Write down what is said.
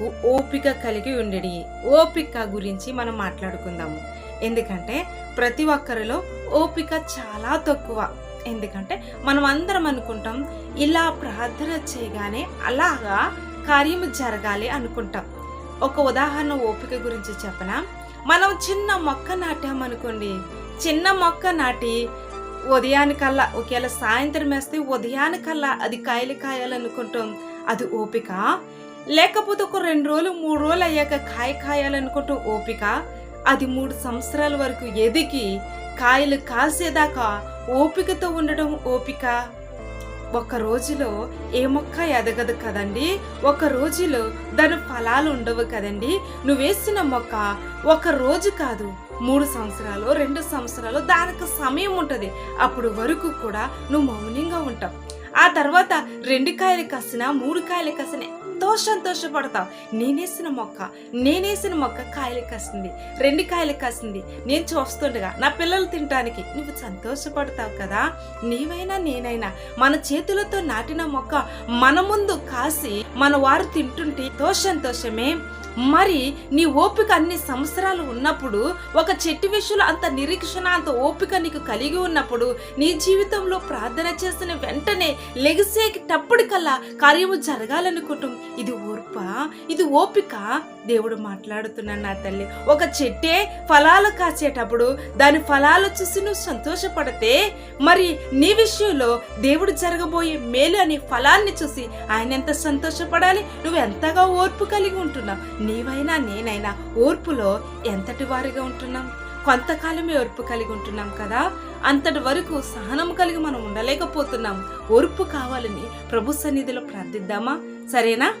వరకు ఓపిక కలిగి ఉండడి ఓపిక గురించి మనం మాట్లాడుకుందాము. ఎందుకంటే ప్రతి ఒక్కరిలో ఓపిక చాలా తక్కువ. ఎందుకంటే మనం అందరం అనుకుంటాం ఇలా ప్రార్థన చేయగానే అలాగా కార్యము జరగాలి అనుకుంటాం. ఒక ఉదాహరణ ఓపిక గురించి చెప్పనా? మనం చిన్న మొక్క నాటామనుకోండి చిన్న మొక్క నాటి ఉదయానికల్లా ఒకవేళ సాయంత్రం వేస్తే ఉదయానికల్లా అది కాయలు కాయాలనుకుంటాం. అది ఓపిక? లేకపోతే ఒక రెండు రోజులు మూడు రోజులు అయ్యాక కాయ కాయాలనుకుంటూ ఓపిక అది మూడు సంవత్సరాల వరకు ఎదిగి కాయలు కాసేదాకా ఓపికతో ఉండడం ఓపిక. ఒక రోజులో ఏ మొక్క ఎదగదు కదండి? ఒక రోజులో దాని ఫలాలు ఉండవు కదండి? నువ్వు వేసిన మొక్క ఒక రోజు కాదు మూడు సంవత్సరాలు రెండు సంవత్సరాలు దానికి సమయం ఉంటుంది. అప్పుడు వరకు కూడా నువ్వు మౌనంగా ఉంటావు. ఆ తర్వాత రెండు కాయలు కసినా మూడు కాయలు కసినా ఎంతో సంతోషపడతావు నేనేసిన మొక్క నేనేసిన మొక్క కాయలు కాసింది రెండు కాయలు కాసింది. నేను చూస్తుండగా నా పిల్లలు తినటానికి నువ్వు సంతోషపడతావు కదా? నీవైనా నేనైనా మన చేతులతో నాటిన మొక్క మన ముందు కాసి మన వారు తింటుంటే తో సంతోషమే మరి నీ ఓపిక అన్ని సంవత్సరాలు ఉన్నప్పుడు ఒక చెట్టు విషయంలో అంత నిరీక్షణ అంత ఓపిక నీకు కలిగి ఉన్నప్పుడు నీ జీవితంలో ప్రార్థన చేసిన వెంటనే లెగిసేటప్పటికల్లా కార్యము జరగాలనుకుంటాం ఇది ఓర్ప? ఇది ఓపిక? దేవుడు మాట్లాడుతున్నాను నా తల్లి. ఒక చెట్టే ఫలాలు కాసేటప్పుడు దాని ఫలాలు చూసి నువ్వు సంతోషపడితే మరి నీ విషయంలో దేవుడు జరగబోయే మేలు అనే ఫలాన్ని చూసి ఆయన ఎంత సంతోషపడాలి? నువ్వు ఎంతగా ఓర్పు కలిగి ఉంటున్నావు? నీవైనా నేనైనా ఓర్పులో ఎంతటి వారిగా ఉంటున్నాం? కొంతకాలమే ఓర్పు కలిగి ఉంటున్నాం కదా? అంతటి వరకు సహనం కలిగి మనం ఉండలేకపోతున్నాం. ఓర్పు కావాలని ప్రభు సన్నిధిలో ప్రార్థిద్దామా? సరేనా?